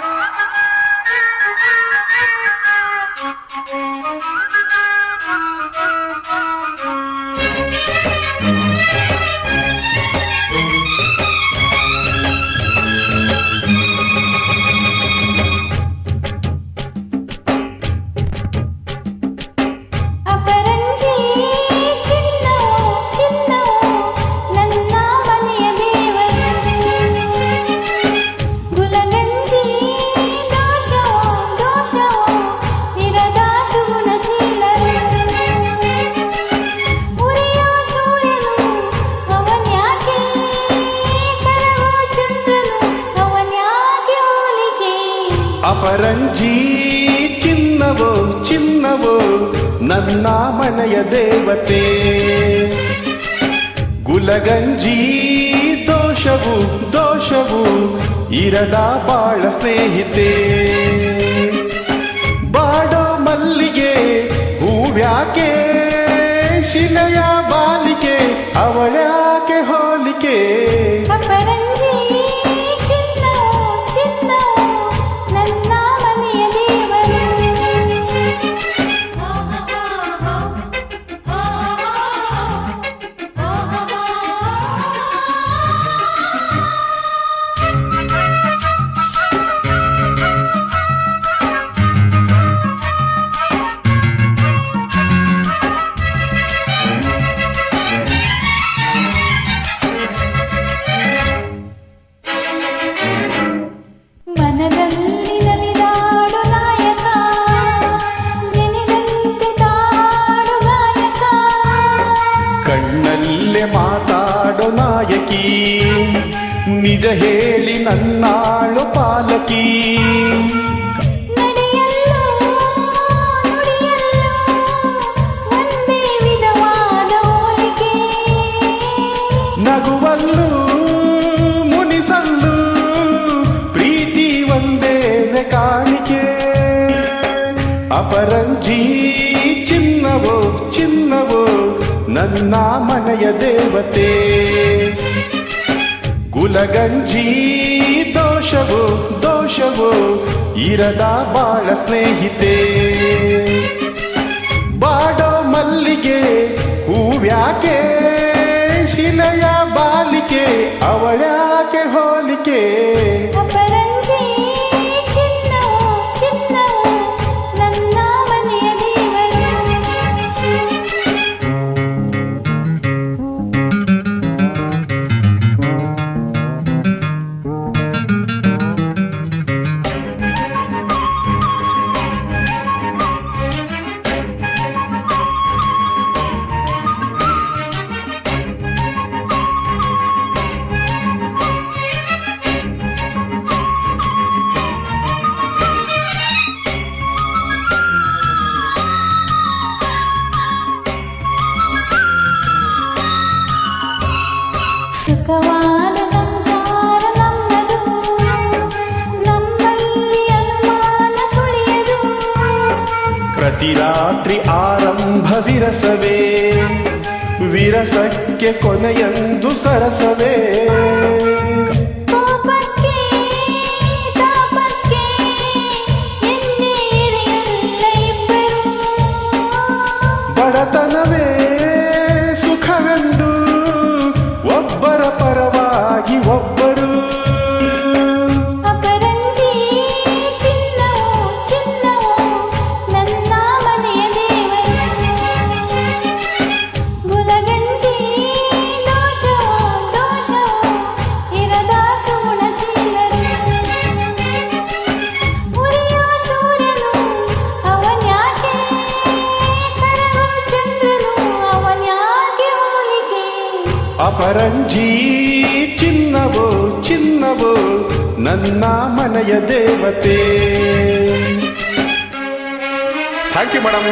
Ha ha ha! ಅಪರಂಜಿ ಚಿನ್ನವೋ ಚಿನ್ನವೋ, ನನ್ನ ಮನೆಯ ದೇವತೆ. ಗುಲಗಂಜಿ, ದೋಷವು ದೋಷವು, ಇರದ ಬಾಳ ಸ್ನೇಹಿತೆ. ಬಾಡೋ ಮಲ್ಲಿಗೆ, ಹೂವ್ಯಾಕೆ, ಶಿಲೆಯ ನಿಜ ಹೇಳಿ ನನ್ನಾಳು ಪಾಲಕಿ ನಡೆಯಲ್ಲೋ ನುಡಿಯಲ್ಲೋ ಒಂದೇ ವಿಧವಾದ ಹೋಲಿಕೆ ನಗುವಲ್ಲೂ ಮುನಿಸಲ್ಲು ಪ್ರೀತಿ ಒಂದೇನೆ ಕಾಣಿಕೆ ಅಪರಂಜಿ ಚಿನ್ನವೋ ಚಿನ್ನವೋ ನನ್ನ ಮನೆಯ ದೇವತೆ ಗುಲಗಂಜಿ ದೋಷವೋ ದೋಷವೋ ಇರದ ಬಾಳ ಸ್ನೇಹಿತೆ. ಪ್ರತಿರಾತ್ರಿ ಆರಂಭವಿರಸವೇ ವಿರಸಕ್ಕೆ ಕೊನೆಯಂದು ಸರಸವೇ. ಅಪರಂಜಿ ಚಿನ್ನವೋ ಚಿನ್ನವೋ ನನ್ನ ಮನೆಯ ದೇವತೆ ಥ್ಯಾಂಕ್ ಯು ಮೇಡಮ್